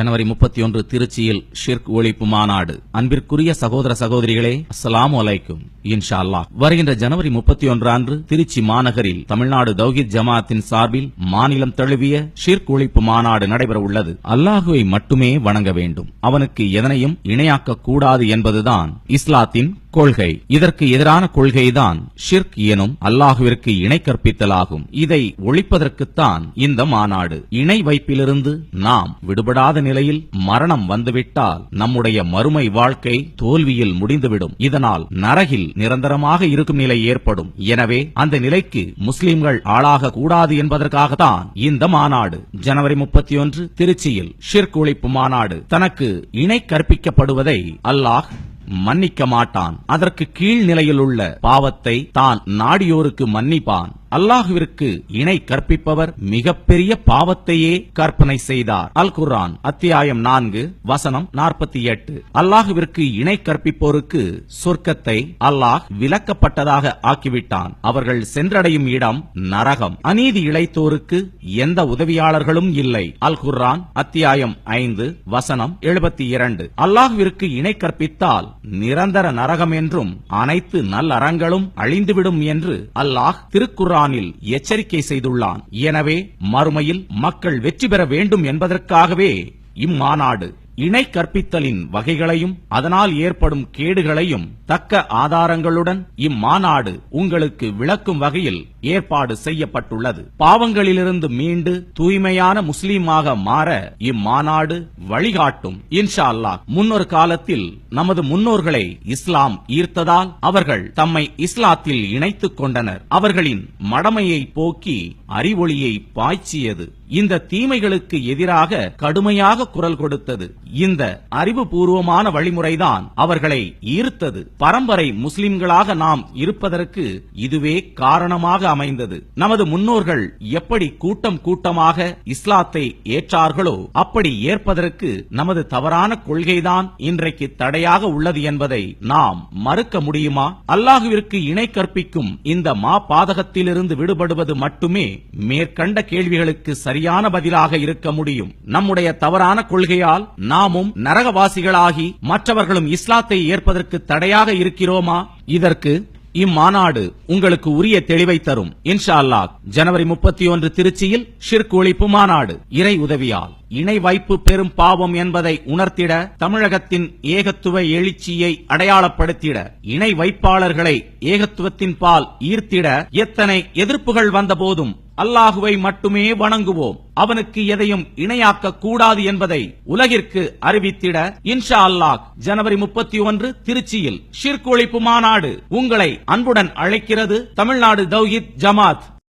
ஜனவரி முப்பத்தி ஒன்று திருச்சியில் ஷிர்க் ஒழிப்பு மாநாடு. அன்பிற்குரிய சகோதர சகோதரிகளே அஸ்லாம் அலைக்கும். இன்ஷா அல்லாஹ் வருகின்ற ஜனவரி முப்பத்தி ஒன்று அன்று திருச்சி மாநகரில் தமிழ்நாடு தௌஹித் ஜமாத்தின் சார்பில் மாநிலம் தழுவிய ஷிர்க் ஒழிப்பு மாநாடு நடைபெற உள்ளது அல்லாஹுவை மட்டுமே வணங்க வேண்டும். அவனுக்கு எதனையும் இணையாக்க கூடாது என்பதுதான் இஸ்லாத்தின் கொள்கை. இதற்கு எதிரான கொள்கைதான் ஷிர்க் எனும் அல்லாஹுவிற்கு இணை கற்பித்தலாகும். இதை ஒழிப்பதற்குத்தான் இந்த மாநாடு. இணை வைப்பிலிருந்து நாம் விடுபடாத நிலையில் மரணம் வந்துவிட்டால் நம்முடைய மறுமை வாழ்க்கை தோல்வியில் முடிந்துவிடும். இதனால் நரகில் நிரந்தரமாக இருக்கும் நிலை ஏற்படும். எனவே அந்த நிலைக்கு முஸ்லிம்கள் ஆளாக கூடாது என்பதற்காகத்தான் இந்த மாநாடு. ஜனவரி முப்பத்தி ஒன்று திருச்சியில் ஷிர்க் ஒழிப்பு மாநாடு. தனக்கு இணை கற்பிக்கப்படுவதை அல்லாஹ் மன்னிக்க மாட்டான் அதற்கு கீழ் நிலையில் உள்ள பாவத்தை தான் நாடியோருக்கு மன்னிப்பான். அல்லாஹுவிற்கு இணை கற்பிப்பவர் மிகப்பெரிய பாவத்தையே கற்பனை செய்தார். அல் குர்ஆன் அத்தியாயம் நான்கு வசனம் நாற்பத்தி எட்டு. அல்லாஹுவிற்கு இணை கற்பிப்போருக்கு சொர்க்கத்தை அல்லாஹ் விலக்கப்பட்டதாக ஆக்கிவிட்டான். அவர்கள் சென்றடையும் இடம் நரகம். அநீதி இழைத்தோருக்கு எந்த உதவியாளர்களும் இல்லை. அல் குர்ஆன் அத்தியாயம் ஐந்து வசனம் எழுபத்தி இரண்டு. அல்லாஹுவிற்கு இணை கற்பித்தால் நிரந்தர நரகம் என்றும் அனைத்து நல்லறங்களும் அழிந்துவிடும் என்று அல்லாஹ் திருக்குர்ஆனில் எச்சரிக்கை செய்துள்ளான். எனவே மறுமையில் மக்கள் வெற்றி பெற வேண்டும் என்பதற்காகவே இம்மாநாடு இணை கற்பித்தலின் வகைகளையும் அதனால் ஏற்படும் கேடுகளையும் தக்க ஆதாரங்களுடன் இம்மாநாடு உங்களுக்கு விளக்கும் வகையில் ஏற்பாடு செய்யப்பட்டுள்ளது. பாவங்களிலிருந்து மீண்டு தூய்மையான முஸ்லீமாக மாற இம்மாநாடு வழிகாட்டும். இன்ஷா அல்லாஹ் முன்னொரு காலத்தில் நமது முன்னோர்களை இஸ்லாம் ஈர்த்ததால் அவர்கள் தம்மை இஸ்லாத்தில் இணைத்துக் கொண்டனர். அவர்களின் மடமையை போக்கி அறிவொளியை பாய்ச்சியது. இந்த தீமைகளுக்கு எதிராக கடுமையாக குரல் கொடுத்தது. இந்த அறிவுபூர்வமான வழிமுறைதான் அவர்களை ஈர்த்தது. பரம்பரை முஸ்லிம்களாக நாம் இருப்பதற்கு இதுவே காரணமாக அமைந்தது. நமது முன்னோர்கள் எப்படி கூட்டம் கூட்டமாக இஸ்லாத்தை ஏற்றார்களோ அப்படி ஏற்பதற்கு நமது தவறான கொள்கைதான் இன்றைக்கு தடையாக உள்ளது என்பதை நாம் மறுக்க முடியுமா? அல்லாஹுவிற்கு இணை கற்பிக்கும் இந்த மா பாதகத்திலிருந்து விடுபடுவது மட்டுமே மேற்கண்ட கேள்விகளுக்கு சரி சரியான பதிலாக இருக்க முடியும். நம்முடைய தவறான கொள்கையால் நாமும் நரகவாசிகளாகி மற்றவர்களும் இஸ்லாத்தை ஏற்பதற்கு தடையாக இருக்கிறோமா? இதற்கு இம்மாநாடு உங்களுக்கு உரிய தெளிவை தரும். இன்ஷா அல்லாஹ் ஜனவரி முப்பத்தி ஒன்று திருச்சியில் ஷிர்க் ஒழிப்பு மாநாடு. இறை உதவியால். இணை வைப்பு பெரும் பாவம் என்பதை உணர்த்திட தமிழகத்தின் ஏகத்துவ எழுச்சியை அடையாளப்படுத்திட இணை வைப்பாளர்களை ஏகத்துவத்தின் பால் ஈர்த்திட எத்தனை எதிர்ப்புகள் வந்தபோதும் அல்லாஹுவை மட்டுமே வணங்குவோம். அவனுக்கு எதையும் இணையாக்க கூடாது என்பதை உலகிற்கு அறிவித்திட இன்ஷா அல்லாஹ் ஜனவரி முப்பத்தி ஒன்று திருச்சியில் ஷிர்க் ஒழிப்பு மாநாடு உங்களை அன்புடன் அழைக்கிறது தமிழ்நாடு தௌஹித் ஜமாத்.